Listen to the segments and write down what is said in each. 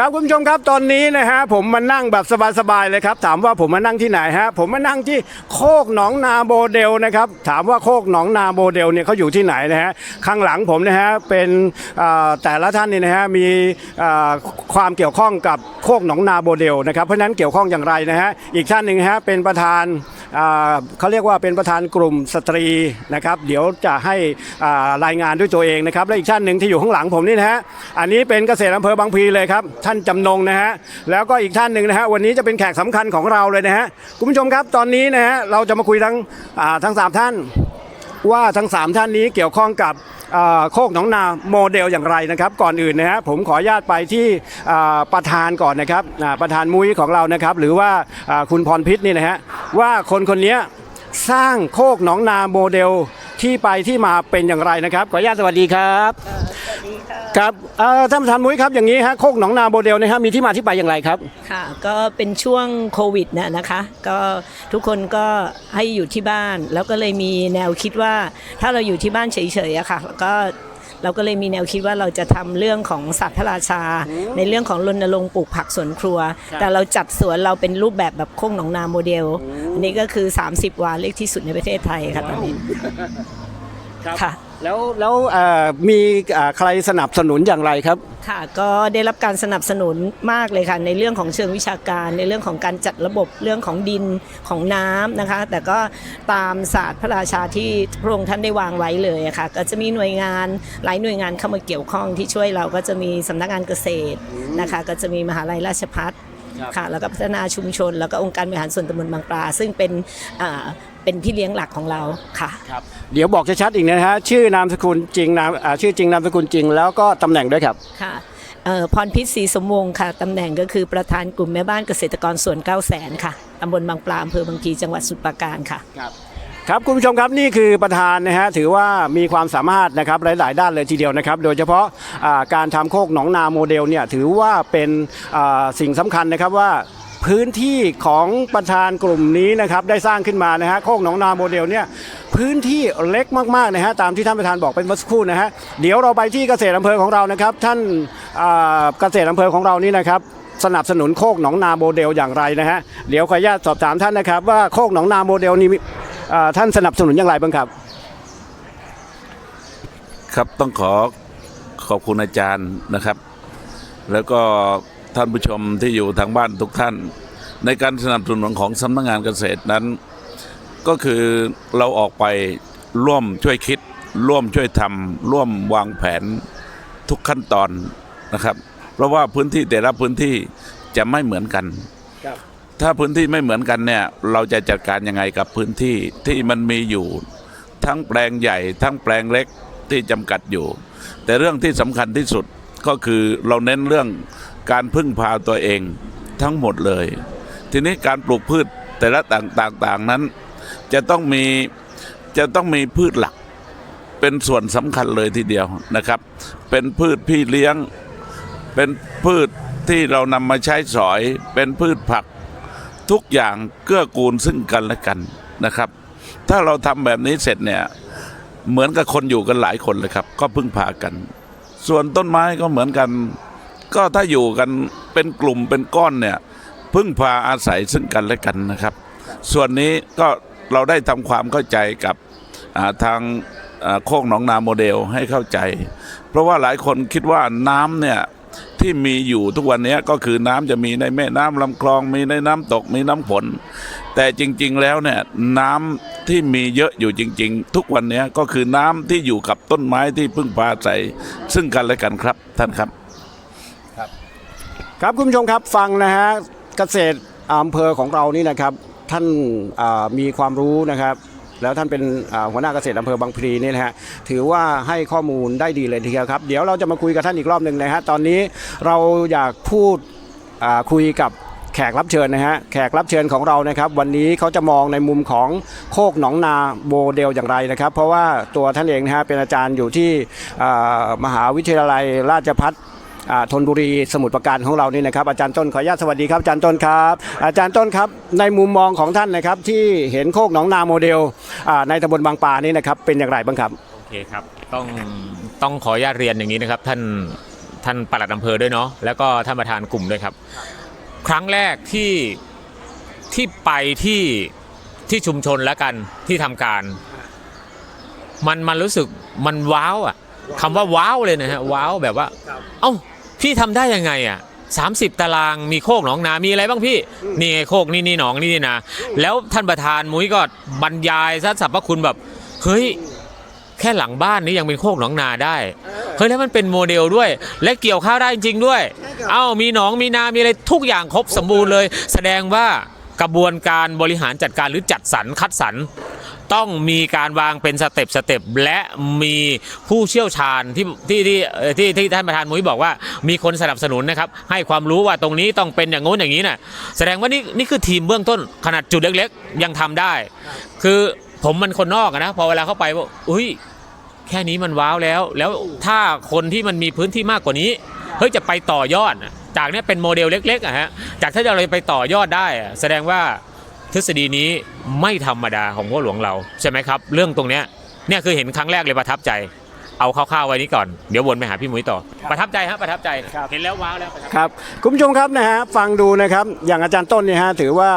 ครับคุณผู้ชมครับตอนนี้นะฮะผมมานั่งแบบสบายๆเลยครับ ถามว่าผมมานั่งที่ไหนฮะผมมานั่งที่โคกหนองนาโมเดลนะครับถามว่าโคกหนองนาโมเดลเนี่ยเขาอยู่ที่ไหนนะฮะข้างหลังผมนะฮะเป็นแต่ละท่านนี่นะฮะมีความเกี่ยวข้องกับโคกหนองนาโมเดลนะครับเพราะนั้นเกี่ยวข้องอย่างไรนะฮะอีกท่านหนึ่งฮะเป็นประธาน เขาเรียกว่าเป็นประธานกลุ่มสตรีนะครับเดี๋ยวจะให้รายงานด้วยตัวเองนะครับและอีกท่านหนึ่งที่อยู่ข้างหลังผมนี่นะฮะอันนี้เป็นเกษตรอำเภอบางพลีเลยครับท่านจำนงนะฮะแล้วก็อีกท่านหนึ่งนะฮะวันนี้จะเป็นแขกสำคัญของเราเลยนะฮะคุณผู้ชมครับตอนนี้นะฮะเราจะมาคุยทั้งทั้งสามท่าน ว่าทั้งสามท่านนี้เกี่ยวข้องกับโคกหนองนาโมเดลอย่างไรนะครับ ก่อนอื่นนะฮะผมขออนุญาตไปที่ประธานก่อนนะครับประธานมุ้ยของเรานะครับ หรือว่าอ่าคุณพรพิษนี่นะฮะว่าคนคนนี้สร้างโคกหนองนาโมเดลที่ไปที่มาเป็นอย่างไรนะครับ ขออนุญาตสวัสดีครับ ครับเอ่อท่านประธานมุ้ยครับอย่างนี้ฮะโคกหนองนาโมเดลนะฮะมีที่มาที่ไปอย่างไรครับ ค่ะก็เป็นช่วงโควิดเนี่ยนะคะ ก็ทุกคนก็ให้อยู่ที่บ้าน แล้วก็เลยมีแนวคิดว่าถ้าเราอยู่ที่บ้านเฉยๆอะค่ะก็เราก็เลยมีแนวคิดว่าเราจะทำเรื่องของสัตว์พระราชา ในเรื่องของรณรงค์ปลูกผักสวนครัวครับแต่เราจัดสวนเราเป็นรูปแบบแบบโค้งหนองนาโมเดล อันนี้ก็คือ 30 วาเล็กที่สุดในประเทศไทยค่ะตอนนี้ค่ะ แล้วแล้วเอ่อมีอ่าใครสนับสนุนอย่างไรครับ ค่ะก็ได้รับการสนับสนุนมากเลยค่ะในเรื่องของเชิงวิชาการ ในเรื่องของการจัดระบบเรื่องของดินของน้ำนะคะ แต่ก็ตามศาสตร์พระราชาที่พระองค์ท่านได้วางไว้เลยอะค่ะก็จะมีหน่วยงานหลายหน่วยงานเข้ามาเกี่ยวข้องที่ช่วยเราก็จะมีสำนักงานเกษตรนะคะ ก็จะมีมหาลัยราชพัฒ ครับค่ะแล้วก็พัฒนาชุมชน แล้วก็องค์การบริหารส่วนตำบลบางปลา ซึ่งเป็นอ่าเป็นพี่เลี้ยงหลักของเราค่ะครับเดี๋ยวบอกชัดๆอีกนะฮะชื่อนามสกุลจริงนามอ่าชื่อจริงนามสกุลจริง แล้วก็ตำแหน่งด้วยครับค่ะเอ่อพรพิษศรีสมวงศ์ค่ะตำแหน่งก็คือประธานกลุ่มแม่บ้านเกษตรกรส่วน9 0 0แสนค่ะตำบลบางปลาอำเภอบางพลีจังหวัดสมุทรปราการค่ะครับ ครับคุณผู้ชมครับนี่คือประธานนะฮะถือว่ามีความสามารถนะครับหลาย ๆ ด้านเลยทีเดียวนะครับ โดยเฉพาะอ่าการทำโคกหนองนาโมเดลเนี่ยถือว่าเป็นสิ่งสำคัญนะครับว่าพื้นที่ของประธานกลุ่มนี้นะครับได้สร้างขึ้นมานะฮะโคกหนองนาโมเดลเนี่ยพื้นที่เล็กมากๆนะฮะตามที่ท่านประธานบอกเป็นเมื่อสักครู่นะฮะเดี๋ยวเราไปที่เกษตรอำเภอของเรานะครับ ท่านเกษตรอำเภอของเรานี่นะครับสนับสนุนโคกหนองนาโมเดลอย่างไรนะฮะเดี๋ยวขออนุญาตสอบถามท่านนะครับ ว่าโคกหนองนาโมเดลนี้ ท่านสนับสนุนอย่างไรบ้างครับ ครับต้องขอขอบคุณอาจารย์นะครับ แล้วก็ท่านผู้ชมที่อยู่ทางบ้านทุกท่าน ในการสนับสนุนของสำนักงานเกษตรนั้น ก็คือเราออกไปร่วมช่วยคิด ร่วมช่วยทำร่วมวางแผนทุกขั้นตอนนะครับ เพราะว่าพื้นที่แต่ละพื้นที่จะไม่เหมือนกันครับ ถ้าพื้นที่ไม่เหมือนกันเนี่ยเราจะจัดการยังไงกับพื้นที่ที่มันมีอยู่ ทั้งแปลงใหญ่ ทั้งแปลงเล็กที่จำกัดอยู่ แต่เรื่องที่สำคัญที่สุดก็คือเราเน้นเรื่องการพึ่งพาตัวเองทั้งหมดเลย ทีนี้การปลูกพืชแต่ละต่างๆๆนั้น จะต้องมีจะต้องมีพืชหลัก เป็นส่วนสำคัญเลยทีเดียวนะครับ เป็นพืชพี่เลี้ยง เป็นพืชที่เรานำมาใช้สอย เป็นพืชผัก ทุกอย่างเกื้อกูลซึ่งกันและกันนะครับ ถ้าเราทำแบบนี้เสร็จเนี่ยเหมือนกับคนอยู่กันหลายคนเลยครับ ก็พึ่งพากัน ส่วนต้นไม้ก็เหมือนกัน ก็ถ้าอยู่กันเป็นกลุ่มเป็นก้อนเนี่ยพึ่งพาอาศัยซึ่งกันและกันนะครับ ส่วนนี้ก็เราได้ทำความเข้าใจกับาทางโคกหนองนาโมเดลให้เข้าใจ เพราะว่าหลายคนคิดว่าน้ำเนี่ยที่มีอยู่ทุกวันนี้ก็คือน้ำจะมีในแม่น้ำลำคลองมีในน้ำตกมีน้ำฝนแต่จริง ๆ แล้วเนี่ยน้ำที่มีเยอะอยู่จริง ๆ ทุกวันนี้ก็คือน้ำที่อยู่กับต้นไม้ที่พึ่งพาอาศัยซึ่งกันและกันครับท่านครับครับคุณผู้ชมครับฟังนะฮะเกษตรอำเภอของเรานี่นะครับ ท่านมีความรู้นะครับ แล้วท่านเป็นหัวหน้าเกษตรอำเภอบางพลีนี่นะฮะถือว่าให้ข้อมูลได้ดีเลยทีเดียวครับ เดี๋ยวเราจะมาคุยกับท่านอีกรอบหนึ่งนะฮะตอนนี้เราอยากพูดคุยกับแขกรับเชิญนะฮะแขกรับเชิญของเรานะครับ วันนี้เขาจะมองในมุมของโคกหนองนาโมเดลอย่างไรนะครับ เพราะว่าตัวท่านเองนะฮะเป็นอาจารย์อยู่ที่มหาวิทยาลัยราชภัฏอ่า ธนบุรีสมุทรปราการของเรานี่นะครับอาจารย์ต้นขออนุญาตสวัสดีครับอาจารย์ต้นครับ อาจารย์ต้นครับในมุมมองของท่านนะครับที่เห็นโคกหนองนาโมเดลอ่าในตำบลบางปลานี่นะครับเป็นอย่างไรบ้างครับโอเคครับต้องต้องขออนุญาตเรียนอย่างนี้นะครับท่านท่านปลัดอำเภอด้วยเนาะแล้วก็ท่านประธานกลุ่มด้วยครับ ครั้งแรกที่ที่ไปที่ที่ชุมชนแล้วกันที่ทำการ มันมันรู้สึกมันว้าวอะคำว่าว้าวเลยนะฮะว้าวแบบว่า เอ้า พี่ทำได้ยังไงอะ30 ตารางมีโคกหนองนา มีอะไรบ้างพี่ นี่ไงโคกนี่นี่หนองนี่นี่นะ แล้วท่านประธานมุ้ยก็บรรยายซะสรรพคุณแบบ เฮ้ย แค่หลังบ้านนี้ยังเป็นโคกหนองนาได้ เฮ้ยแล้วมันเป็นโมเดลด้วย และเกี่ยวข้าวได้จริง ๆ ด้วย เอ้ามีหนองมีนา มีอะไรทุกอย่างครบสมบูรณ์เลย แสดงว่ากระบวนการบริหารจัดการหรือจัดสรรคัดสรร ต้องมีการวางเป็นสเต็ปสเต็ปและมีผู้เชี่ยวชาญที่ที่ที่ที่ที่ท่านประธานมุ้ยบอกว่ามีคนสนับสนุนนะครับ ให้ความรู้ว่าตรงนี้ต้องเป็นอย่างงู้นอย่างนี้น่ะแสดงว่านี่นี่คือทีมเบื้องต้นขนาดจุดเล็กๆ ยังทำได้ คือผมมันคนนอกนะพอเวลาเข้าไปว่าอุ้ยแค่นี้มันว้าวแล้ว แล้วถ้าคนที่มันมีพื้นที่มากกว่านี้เฮ้ยจะไปต่อยอด จากเนี้ยเป็นโมเดลเล็กๆอะฮะจากถ้าเราจะไปต่อยอดได้ แสดงว่า ฤษฎีนี้ไม่ธรรมดาของพ่อหลวงเราใช่ไหมครับ เรื่องตรงเนี้ยเนี่ยคือเห็นครั้งแรกเลยประทับใจ เอาคร่าวๆไว้นี้ก่อน เดี๋ยววนไปหาพี่มุ้ยต่อ ประทับใจฮะประทับใจครับเห็นแล้วว้าวแล้วประทับใจ ครับคุณผู้ชมครับนะฮะฟังดูนะครับอย่างอาจารย์ต้นเนี่ยฮะถือว่า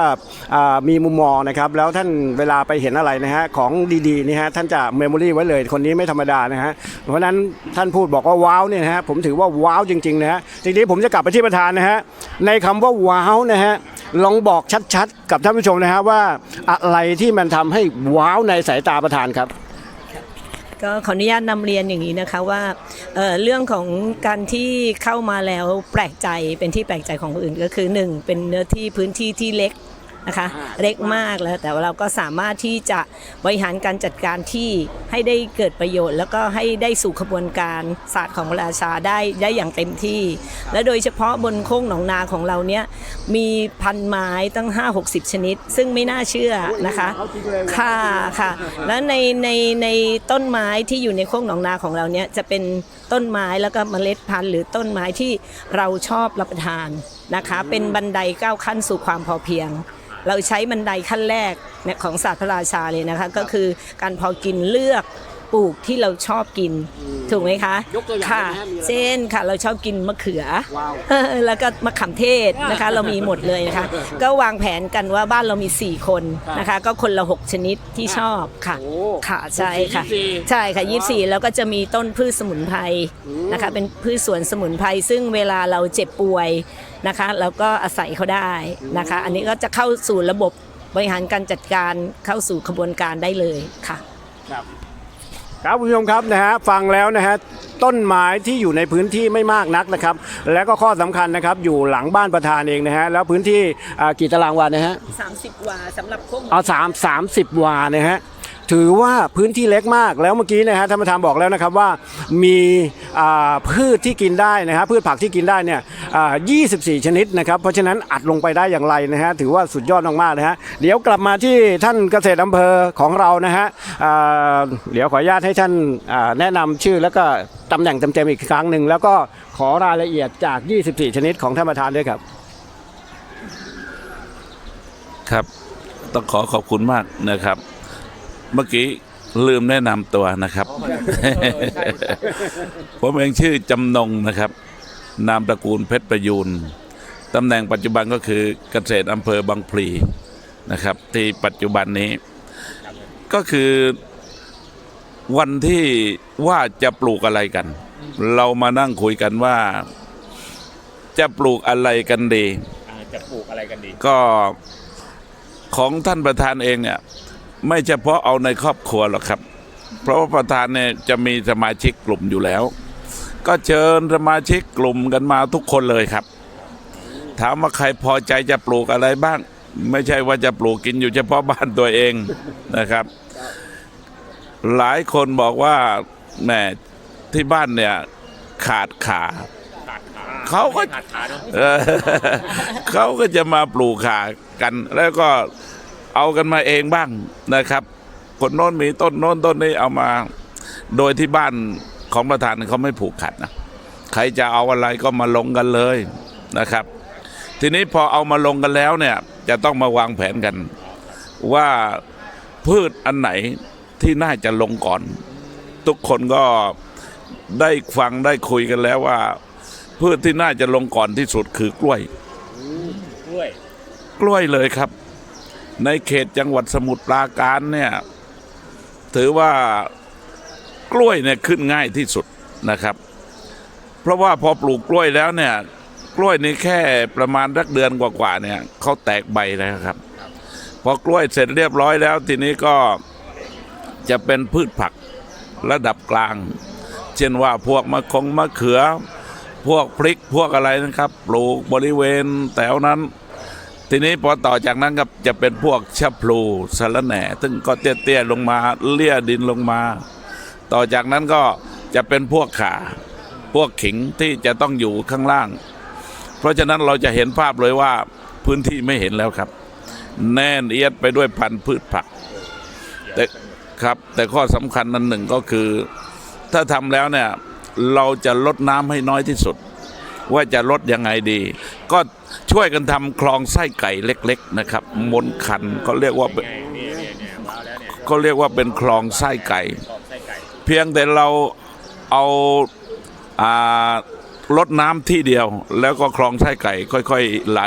อ่ามีมุมมองนะครับแล้วท่านเวลาไปเห็นอะไรนะฮะของดีๆนี่ฮะท่านจะเมมโมรี่ไว้เลยคนนี้ไม่ธรรมดานะฮะเพราะฉะนั้นท่านพูดบอกว่าว้าวเนี่ยนะฮะผมถือว่าว้าวจริงๆนะฮะทีนี้ผมจะกลับไปที่ประธานนะฮะในคำว่าว้าวนะฮะลองบอกชัดๆ กับท่านผู้ชมนะฮะว่าอะไรที่มันทำให้ว้าวในสายตาประธานครับ ก็ขออนุญาตนำเรียนอย่างนี้นะคะว่าเเรื่องของการที่เข้ามาแล้วแปลกใจเป็นที่แปลกใจของคนอื่นก็คือ 1 เป็นเนื้อที่พื้นที่ที่เล็ก นะคะ เล็กมากแล้วแต่ว่าเราก็สามารถที่จะบริหารการจัดการที่ให้ได้เกิดประโยชน์ แล้วก็ให้ได้สู่ขบวนการศาสตร์ของพระราชาได้ได้อย่างเต็มที่ และโดยเฉพาะบนโค้งหนองนาของเราเนี่ยมีพันไม้ตั้ง 5-60 ชนิด ซึ่งไม่น่าเชื่อนะคะค่ะค่ะแล้วในในในต้นไม้ที่อยู่ในโค้งหนองนาของเราเนี่ยจะเป็นต้นไม้แล้วก็เมล็ดพันธุ์หรือต้นไม้ที่เราชอบรับประทานนะคะ เป็นบันไดก้าวขั้นสู่ความพอเพียง เราใช้บันไดขั้นแรกเนี่ยของศาสตร์พระราชาเลยนะคะ ก็คือการพอกินเลือกปลูกที่เราชอบกินถูกไหมคะยกตัวอย่างค่ะได้ไหมฮะมีอะไรเช่นค่ะ เราชอบกินมะเขือว้าวแล้วก็มะขามเทศนะคะ เรามีหมดเลยนะคะ ก็วางแผนกันว่าบ้านเรามี 4 คนนะคะ ก็คนละ 6 ชนิดที่ชอบค่ะโอ้ค่ะ ใช่ค่ะยี่สิบสี่ใช่ค่ะ24แล้วก็จะมีต้นพืชสมุนไพรนะคะ เป็นพืชสวนสมุนไพรซึ่งเวลาเราเจ็บป่วย นะคะเราก็อาศัยเขาได้นะคะ อันนี้ก็จะเข้าสู่ระบบบริหารการจัดการเข้าสู่ขบวนการได้เลยค่ะ ครับคุณผู้ชมครับนะฮะฟังแล้วนะฮะต้นไม้ที่อยู่ในพื้นที่ไม่มากนักนะครับ และก็ข้อสำคัญนะครับอยู่หลังบ้านประธานเองนะฮะแล้วพื้นที่อ่ากี่ตารางวานะฮะ30 วาสำหรับพวกเอาสามสามสิบวานะฮะ ถือว่าพื้นที่เล็กมากแล้วเมื่อกี้นะฮะท่านประธานบอกแล้วนะครับว่ามีพืชที่กินได้นะฮะพืชผักที่กินได้เนี่ยอ่า24 ชนิดนะครับเพราะฉะนั้นอัดลงไปได้อย่างไรนะฮะถือว่าสุดยอดมากๆนะฮะเดี๋ยวกลับมาที่ท่านเกษตรอำเภอของเรานะฮะเดี๋ยวขออนุญาตให้ท่านแนะนำชื่อแล้วก็ตำแหน่งเต็มๆอีกครั้งหนึ่งแล้วก็ขอรายละเอียดจาก 24 ชนิดของท่านประธานด้วยครับครับ ต้องขอขอบคุณมากนะครับ เมื่อกี้ลืมแนะนำตัวนะครับ ผมเองชื่อจำนงนะครับ นามตระกูลเพชรประยูนตำแหน่งปัจจุบันก็คือเกษตรอำเภอบางพลีนะครับ ที่ปัจจุบันนี้ ก็คือวันที่ว่าจะปลูกอะไรกัน เรามานั่งคุยกันว่า จะปลูกอะไรกันดีจะปลูกอะไรกันดี ก็ของท่านประธานเองเนี่ย ไม่เฉพาะเอาในครอบครัวหรอกครับ เพราะว่าประธานเนี่ยจะมีสมาชิกกลุ่มอยู่แล้ว ก็เชิญสมาชิกกลุ่มกันมาทุกคนเลยครับ ถามว่าใครพอใจจะปลูกอะไรบ้าง ไม่ใช่ว่าจะปลูกกินอยู่เฉพาะบ้านตัวเองนะครับ หลายคนบอกว่าแหมที่บ้านเนี่ยขาดขาเขาก็ขาดขาเนาะเออเขาก็จะมาปลูกขากันแล้วก็ เอากันมาเองบ้างนะครับคนโน้นมีต้นโน้นต้นนี้เอามา โดยที่บ้านของประธานเขาไม่ผูกขัดนะใครจะเอาอะไรก็มาลงกันเลยนะครับ ทีนี้พอเอามาลงกันแล้วเนี่ยจะต้องมาวางแผนกัน ว่าพืชอันไหนที่น่าจะลงก่อน ทุกคนก็ได้ฟังได้คุยกันแล้วว่า พืชที่น่าจะลงก่อนที่สุดคือกล้วย กล้วย กล้วยเลยครับ ในเขตจังหวัดสมุทรปราการเนี่ยถือว่ากล้วยเนี่ยขึ้นง่ายที่สุดนะครับ เพราะว่าพอปลูกกล้วยแล้วเนี่ยกล้วยนี่แค่ประมาณสักเดือนกว่าๆเนี่ยเขาแตกใบแล้วครับ พอกล้วยเสร็จเรียบร้อยแล้วทีนี้ก็จะเป็นพืชผักระดับกลาง เช่นว่าพวกมะคงมะเขือ พวกพริกพวกอะไรนะครับ ปลูกบริเวณแถวนั้น ทีนี้พอต่อจากนั้นก็จะเป็นพวกชะพลูสะรแหน่ ซึ่งก็เตี้ยๆลงมาเลี่ยดินลงมา ต่อจากนั้นก็จะเป็นพวกขาพวกขิงที่จะต้องอยู่ข้างล่าง เพราะฉะนั้นเราจะเห็นภาพเลยว่าพื้นที่ไม่เห็นแล้วครับ แน่นเอียดไปด้วยพันธุ์พืชผักแต่ครับแต่ข้อสำคัญนั้นหนึ่งก็คือ ถ้าทำแล้วเนี่ยเราจะลดน้ำให้น้อยที่สุด ว่าจะลดยังไงดี ก็ ช่วยกันทำคลองไส้ไก่เล็ก ๆ นะครับ มนคันเขาเรียกว่าเป็นเขาเรียกว่าเป็นคลองไส้ไก่ เพียงแต่เราเอาลดน้ำที่เดียว แล้วก็คลองไส้ไก่ ค่อย ๆ ไหล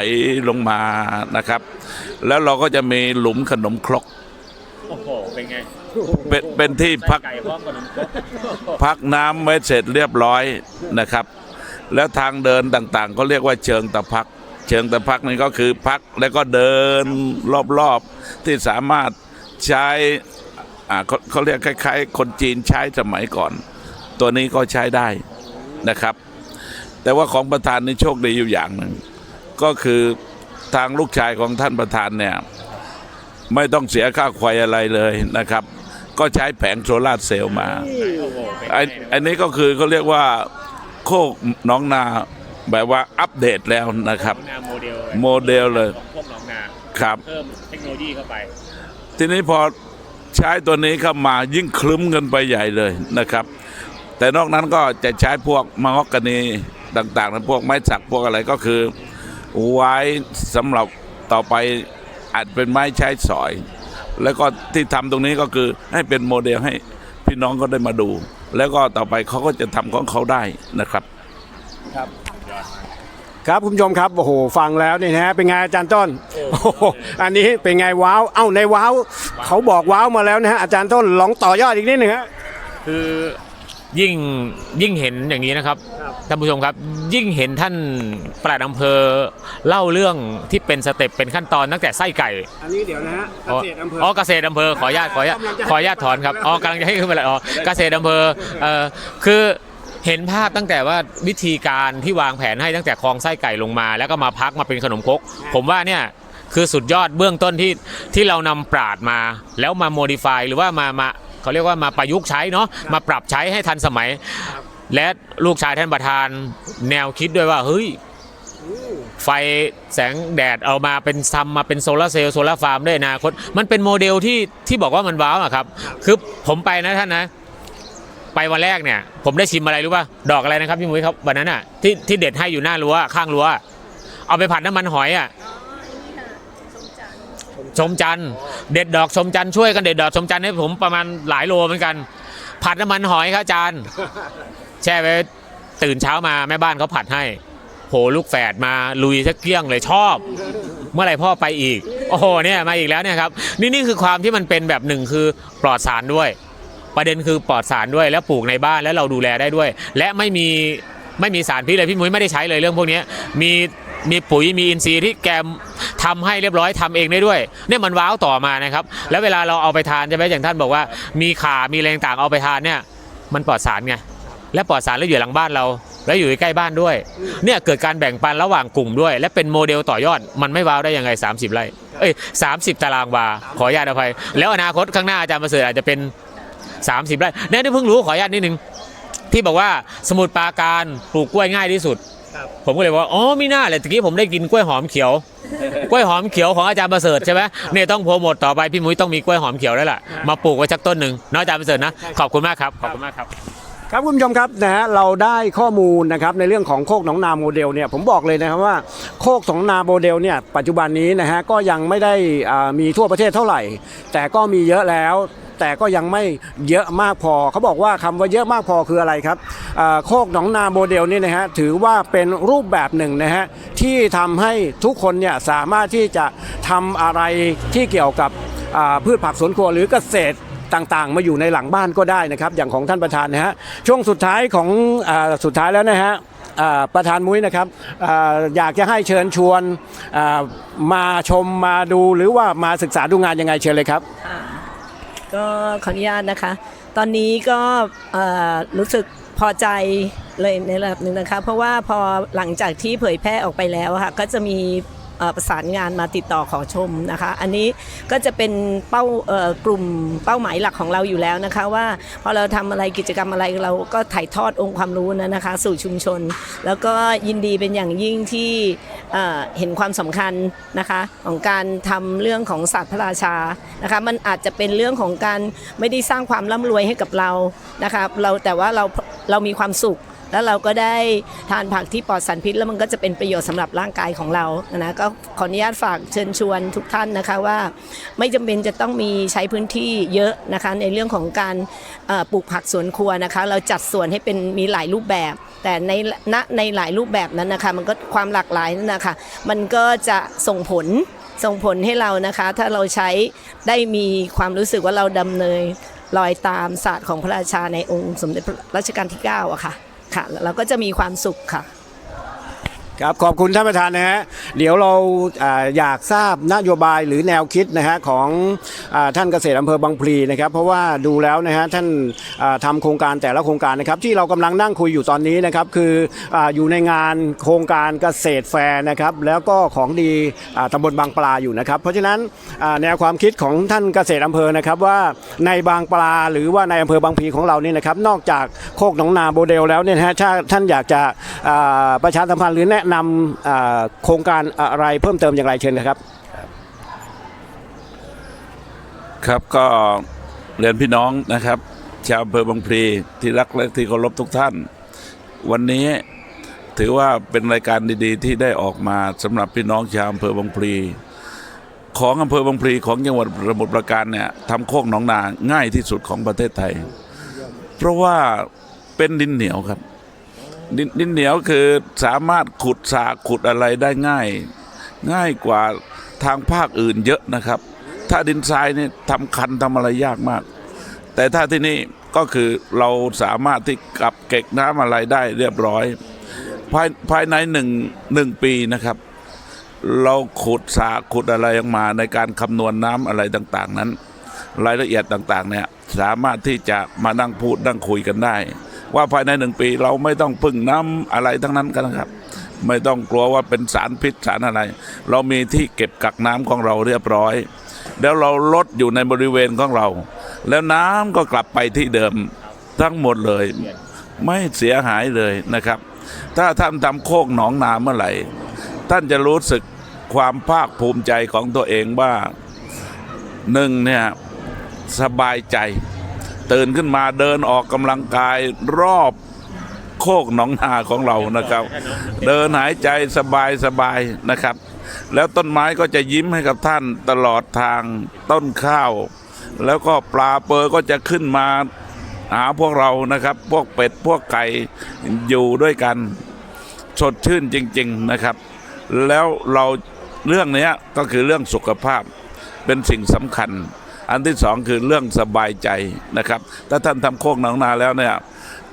ลงมานะครับ แล้วเราก็จะมีหลุมขนมครกโอ้โหเป็นไงเป็นเป็นที่พักไก่พักน้ำไว้เสร็จเรียบร้อยนะครับ แล้วทางเดินต่างๆ ก็เรียกว่าเชิงตะพัก ชิงตะพักนี่ก็คือพักแล้วก็เดินรอบๆที่สามารถใช้เขาเขาเรียกคล้ายๆ คนจีนใช้สมัยก่อน ตัวนี้ก็ใช้ได้นะครับ แต่ว่าของประธานนี่โชคดีอยู่อย่างหนึ่งก็คือทางลูกชายของท่านประธานเนี่ยไม่ต้องเสียค่าควายอะไรเลยนะครับ ก็ใช้แผงโซลาร์เซลล์มาโอ้โหเป็นไงไอ้อันนี้ก็คือเขาเรียกว่าโคกน้องนา แบบว่าอัปเดตแล้วนะครับ นาโมเดลโมเดลเลย ของพวกหนองนาครับ เพิ่มเทคโนโลยีเข้าไป ทีนี้พอใช้ตัวนี้เข้ามายิ่งคลึ้มกันไปใหญ่เลยนะครับ แต่นอกนั้นก็จะใช้พวกมะฮอกกานีต่างๆนะพวกไม้สักพวกอะไรก็คือ ไว้สำหรับต่อไปอาจเป็นไม้ใช้สอย แล้วก็ที่ทำตรงนี้ก็คือให้เป็นโมเดลให้พี่น้องก็ได้มาดู แล้วก็ต่อไปเขาก็จะทำของเขาได้นะครับ ครับ คุณผู้ชมครับโอ้โหฟังแล้วนี่นะฮะเป็นไงอาจารย์ต้นโอ้โหอันนี้เป็นไงว้าวเอ้าในว้าวเขาบอกว้าวมาแล้วนะฮะอาจารย์ต้นลองต่อยอดอีกนิดหนึ่งฮะคือยิ่งยิ่งเห็นอย่างนี้นะครับท่านผู้ชมครับยิ่งเห็นท่านปลัดอำเภอเล่าเรื่องที่เป็นสเต็ปเป็นขั้นตอนตั้งแต่ไส้ไก่อันนี้เดี๋ยวนะฮะเกษตรอำเภออ๋อเกษตรอำเภอขออนุญาตขออนุญาตขออนุญาตถอนครับอ๋อกำลังจะให้ขึ้นไปเลยอ๋อเกษตรอำเภอเอ่อคือ เห็นภาพตั้งแต่ว่าวิธีการที่วางแผนให้ตั้งแต่คลองไส้ไก่ลงมา แล้วก็มาพักมาเป็นขนมครกผมว่าเนี่ยคือสุดยอดเบื้องต้นที่ที่เรานำปราดมา แล้วมาโมดิฟายหรือว่ามามาเขาเรียกว่ามาประยุกต์ใช้เนาะมาปรับใช้ให้ทันสมัย และลูกชายท่านประธานแนวคิดด้วยว่าเฮ้ยไฟแสงแดดเอามาเป็นทำมาเป็นโซลาร์เซลล์โซลาร์ฟาร์มได้อนาคตมันเป็นโมเดลที่ที่บอกว่ามันว้าวอะครับ คือผมไปนะท่านนะ ไปวันแรกเนี่ย ผมได้ชิมอะไรรู้ป่ะดอกอะไรนะครับพี่มุ้ยครับวันนั้นอะที่ที่เด็ดให้อยู่หน้ารั้วข้างรั้วเอาไปผัดน้ำมันหอยอะชมจันเด็ดดอกชมจันช่วยกันเด็ดดอกชมจันให้ผมประมาณหลายโลเหมือนกัน ผัดน้ำมันหอยครับอาจารย์ แช่ไว้ตื่นเช้ามาแม่บ้านเขาผัดให้ โหลูกแฝดมาลุยสักเกลี้ยงเลยชอบ เมื่อไหร่พ่อไปอีก โอ้โหเนี่ยมาอีกแล้วเนี่ยครับ นี่นี่คือความที่มันเป็นแบบหนึ่งคือปลอดสารด้วย ประเด็นคือปลอดสารด้วยแล้วปลูกในบ้านแล้วเราดูแลได้ด้วย และไม่มีไม่มีสารพิษเลยพี่มุ้ยไม่ได้ใช้เลยเรื่องพวกนี้มีมีปุ๋ยมีอินทรีย์ที่แกมทำให้เรียบร้อยทำเองได้ด้วยเนี่ยมันว้าวต่อมานะครับ แล้วเวลาเราเอาไปทานใช่ไหมอย่างท่านบอกว่า มีขามีอะไรต่างเอาไปทานเนี่ย มันปลอดสารไงและปลอดสารแล้วอยู่หลังบ้านเรา แล้วอยู่ใกล้บ้านด้วย เนี่ยเกิดการแบ่งปันระหว่างกลุ่มด้วย และเป็นโมเดลต่อยอด มันไม่ว้าวได้ยังไง 30 ไร่เอ้ย30ตารางวาขออนุญาตอภัย แล้วอนาคตข้างหน้าอาจารย์ประเสริฐอาจจะเป็น 30ไร่เนี่ยที่เพิ่งรู้ขออนุญาตนิดนึงที่บอกว่าสมุทรปราการปลูกกล้วยง่ายที่สุด ผมก็เลยว่าอ๋อมีหน้าเลยตะกี้ผมได้กินกล้วยหอมเขียว กล้วยหอมเขียวของอาจารย์ประเสริฐใช่ไหมเนี่ยต้องโปรโมทต่อไปพี่มุ้ยต้องมีกล้วยหอมเขียวแล้วล่ะมาปลูกไว้สักต้นหนึ่งเนาะอาจารย์ประเสริฐนะขอบคุณมากครับขอบคุณมากครับครับคุณผู้ชมครับนะฮะเราได้ข้อมูลนะครับในเรื่องของโคกหนองนาโมเดลเนี่ยผมบอกเลยนะครับว่าโคกหนองนาโมเดลเนี่ยปัจจุบันนี้นะฮะก็ยังไม่ได้อ่ามีทั่วประเทศเท่าไหร่ แต่ก็มีเยอะแล้ว แต่ก็ยังไม่เยอะมากพอ เขาบอกว่าคำว่าเยอะมากพอคืออะไรครับโคกหนองนาโมเดลนี่นะฮะถือว่าเป็นรูปแบบหนึ่งนะฮะที่ทำให้ทุกคนเนี่ยสามารถที่จะทำอะไรที่เกี่ยวกับพืชผักสวนครัวหรือเกษตรต่างๆ มาอยู่ในหลังบ้านก็ได้นะครับ อย่างของท่านประธานนะฮะช่วงสุดท้ายของอสุดท้ายแล้วนะฮะประธานมุ้ยนะครับออยากจะให้เชิญชวนมาชมมาดูหรือว่ามาศึกษาดูงานยังไงเชิญเลยครับ ก็ขออนุญาตนะคะ ตอนนี้ก็รู้สึกพอใจเลยในระดับหนึ่งนะคะ เพราะว่าพอหลังจากที่เผยแพร่ออกไปแล้วค่ะก็จะมี ประสานงานมาติดต่อขอชมนะคะ อันนี้ก็จะเป็นเป้ากลุ่มเป้าหมายหลักของเราอยู่แล้วนะคะ ว่าพอเราทำอะไรกิจกรรมอะไรเราก็ถ่ายทอดองค์ความรู้นั้นนะคะ สู่ชุมชน แล้วก็ยินดีเป็นอย่างยิ่งที่เเห็นความสำคัญนะคะของการทำเรื่องของศาสตร์พระราชานะคะมันอาจจะเป็นเรื่องของการไม่ได้สร้างความร่ำรวยให้กับเรานะคะเราแต่ว่าเราเรามีความสุข แล้วเราก็ได้ทานผักที่ปลอดสารพิษ แล้วมันก็จะเป็นประโยชน์สำหรับร่างกายของเรานะก็ขออนุญาตฝากเชิญชวนทุกท่านนะคะว่า ไม่จำเป็นจะต้องมีใช้พื้นที่เยอะนะคะในเรื่องของการปลูกผักสวนครัวนะคะ เราจัดสวนให้เป็นมีหลายรูปแบบ แต่ในณในหลายรูปแบบนั้นนะคะมันก็ความหลากหลายนั่นนะคะมันก็จะส่งผลส่งผลให้เรานะคะ ถ้าเราใช้ได้มีความรู้สึกว่าเราดำเนินรอยตามศาสตร์ของพระราชาในองค์สมเด็จพระรัชกาลที่ 9อะค่ะ ค่ะ แล้วเราก็จะมีความสุขค่ะ ครับขอบคุณท่านประธานนะฮะเดี๋ยวเราอยากทราบนโยบายหรือแนวคิดนะฮะของท่านเกษตรอำเภอบางพลีนะครับ เพราะว่าดูแล้วนะฮะท่านอ่าทำโครงการแต่ละโครงการนะครับ ที่เรากำลังนั่งคุยอยู่ตอนนี้นะครับ คืออยู่ในงานโครงการเกษตรแฟร์นะครับ แล้วก็ของดีอ่าตำบลบางปลาอยู่นะครับ เพราะฉะนั้นแนวความคิดของท่านเกษตรอำเภอนะครับว่าในบางปลาหรือว่าในอำเภอบางพลีของเรานี่นะครับ นอกจากโคกหนองนาโมเดลแล้วเนี่ยฮะถ้าท่านอยากจะประชาสัมพันธ์หรือแนะนำโครงการอะไรเพิ่มเติมอย่างไรเชิญครับ ครับก็เรียนพี่น้องนะครับ ชาวอำเภอบางพลีที่รักและที่เคารพทุกท่าน วันนี้ถือว่าเป็นรายการดีๆ ที่ได้ออกมาสำหรับพี่น้องชาวอำเภอบางพลีของอำเภอบางพลีของจังหวัดสมุทรปราการเนี่ยทำโคกหนองนาง่ายที่สุดของประเทศไทย เพราะว่าเป็นดินเหนียวครับ ดินดินเหนียวคือสามารถขุดสาขุดอะไรได้ง่าย ง่ายกว่าทางภาคอื่นเยอะนะครับ ถ้าดินทรายนี่ทำคันทำอะไรยากมาก แต่ถ้าที่นี่ก็คือเราสามารถที่กลับเก็บน้ำอะไรได้เรียบร้อย ภายภายในหนึ่งหนึ่งปีนะครับ เราขุดสาขุดอะไรออกมาในการคำนวณน้ำอะไรต่าง ๆ นั้น รายละเอียดต่าง ๆ เนี่ยสามารถที่จะมานั่งพูดนั่งคุยกันได้ ว่าภายในหนึ่งปีเราไม่ต้องพึ่งน้ำอะไรทั้งนั้นกันนะครับ ไม่ต้องกลัวว่าเป็นสารพิษสารอะไร เรามีที่เก็บกักน้ำของเราเรียบร้อย แล้วเราลดอยู่ในบริเวณของเรา แล้วน้ำก็กลับไปที่เดิมทั้งหมดเลย ไม่เสียหายเลยนะครับ ถ้าท่านทำโคกหนองนาเมื่อไหร่ ท่านจะรู้สึกความภาคภูมิใจของตัวเองว่าหนึ่งเนี่ยสบายใจ ตื่นขึ้นมาเดินออกกำลังกายรอบโคกหนองนาของเรานะครับ เดินหายใจสบายสบายนะครับ แล้วต้นไม้ก็จะยิ้มให้กับท่านตลอดทางต้นข้าว แล้วก็ปลาเปอร์ก็จะขึ้นมาหาพวกเรานะครับ พวกเป็ดพวกไก่อยู่ด้วยกันสดชื่นจริง ๆนะครับ แล้วเราเรื่องเนี้ยก็คือเรื่องสุขภาพเป็นสิ่งสำคัญ อันที่สองคือเรื่องสบายใจนะครับ ถ้าท่านทำโคกหนองนาแล้วเนี่ย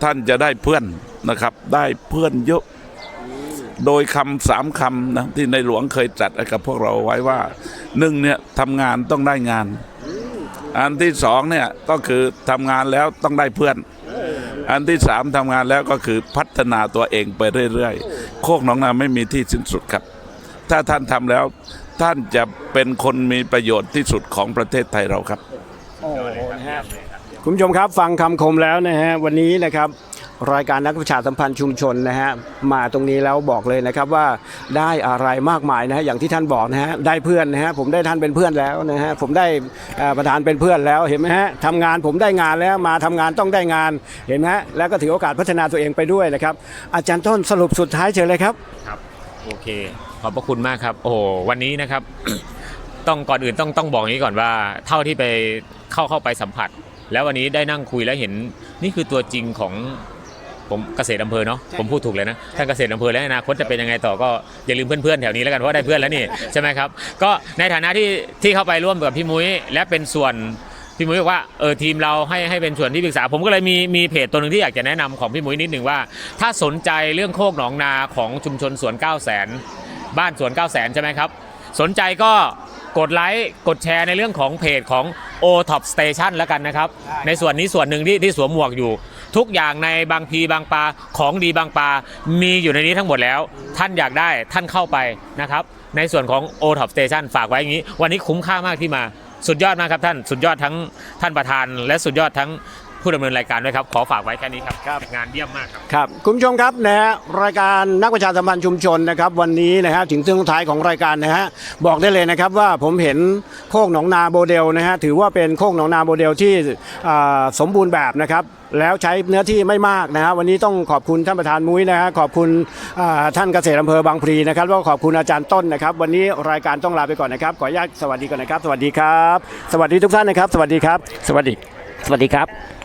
ท่านจะได้เพื่อนนะครับ ได้เพื่อนเยอะโดยคำสามคำนะที่ในหลวงเคยจัดกับพวกเราไว้ว่าหนึ่งเนี่ยทำงานต้องได้งาน อันที่สองเนี่ยก็คือทำงานแล้วต้องได้เพื่อน อันที่สามทำงานแล้วก็คือพัฒนาตัวเองไปเรื่อยๆ โคกหนองนาไม่มีที่สิ้นสุดครับ ถ้าท่านทำแล้ว ท่านจะเป็นคนมีประโยชน์ที่สุดของประเทศไทยเราครับคุณผู้ชมครับฟังคำคมแล้วนะฮะวันนี้นะครับรายการนักประชาสัมพันธ์ชุมชนนะฮะมาตรงนี้แล้วบอกเลยนะครับว่าได้อะไรมากมายนะฮะอย่างที่ท่านบอกนะฮะได้เพื่อนนะฮะผมได้ท่านเป็นเพื่อนแล้วนะฮะผมได้เอ่อประธานเป็นเพื่อนแล้วเห็นไหมฮะทำงานผมได้งานแล้วมาทำงานต้องได้งานเห็นไหมฮะแล้วก็ถือโอกาสพัฒนาตัวเองไปด้วยนะครับอาจารย์ต้นสรุปสุดท้ายเชิญเลยครับครับโอเค ขอบพระคุณมากครับ โอ้โหวันนี้นะครับ ต้องก่อนอื่นต้องต้องบอกอย่างนี้ก่อนว่า เท่าที่ไปเข้าเข้าไปสัมผัส แล้ววันนี้ได้นั่งคุยแล้วเห็นนี่คือตัวจริงของผมเกษตรอำเภอเนาะผมพูดถูกเลยนะท่านเกษตรอำเภอแล้วอนาคตจะเป็นยังไงต่อก็อย่าลืมเพื่อนๆแถวนี้แล้วกันเพราะได้เพื่อนแล้วนี่ใช่ไหมครับก็ในฐานะที่ที่เข้าไปร่วมกับพี่มุ้ยและเป็นส่วนพี่มุ้ยบอกว่าเออทีมเราให้ให้เป็นส่วนที่ปรึกษา ผมก็เลยมีมีเพจตัวหนึ่งที่อยากจะแนะนำของพี่มุ้ยนิดหนึ่งว่า ถ้าสนใจเรื่องโคกหนองนาของชุมชนสวน9 0 0 0 0 0 บ้านสวน 9 0 0 0 0ใช่ไหมครับ สนใจก็กดไลค์กดแชร์ในเรื่องของเพจของ o Top Station แล้วกันนะครับ ในส่วนนี้ส่วนหนึ่งที่ที่สวมหมวกอยู่ ทุกอย่างในบางพีบางปลาของดีบางปลามีอยู่ในนี้ทั้งหมดแล้ว ท่านอยากได้ท่านเข้าไปนะครับ ในส่วนของ o Top Station ฝากไว้อย่างนี้ วันนี้คุ้มค่ามากที่มา สุดยอดมากครับท่าน สุดยอดทั้งท่านประธาน และสุดยอดทั้ง ผู้ดำเนินรายการด้วยครับ ขอฝากไว้แค่นี้ครับครับ งานเยี่ยมมากครับ ครับคุณผู้ชมครับนะฮะรายการนักประชาสัมพันธ์ชุมชนนะครับวันนี้นะฮะถึงช่วงท้ายของรายการนะฮะบอกได้เลยนะครับว่าผมเห็นโคกหนองนาโมเดลนะฮะถือว่าเป็นโคกหนองนาโมเดลที่อ่าสมบูรณ์แบบนะครับแล้วใช้เนื้อที่ไม่มากนะฮะวันนี้ต้องขอบคุณท่านประธานมุ้ยนะฮะขอบคุณอ่าท่านเกษตรอำเภอบางพลีนะครับแล้วก็ขอบคุณอาจารย์ต้นนะครับ วันนี้รายการต้องลาไปก่อนนะครับขออนุญาตสวัสดีก่อนนะครับ สวัสดีครับ สวัสดีทุกท่านนะครับ สวัสดีครับ สวัสดี สวัสดีครับ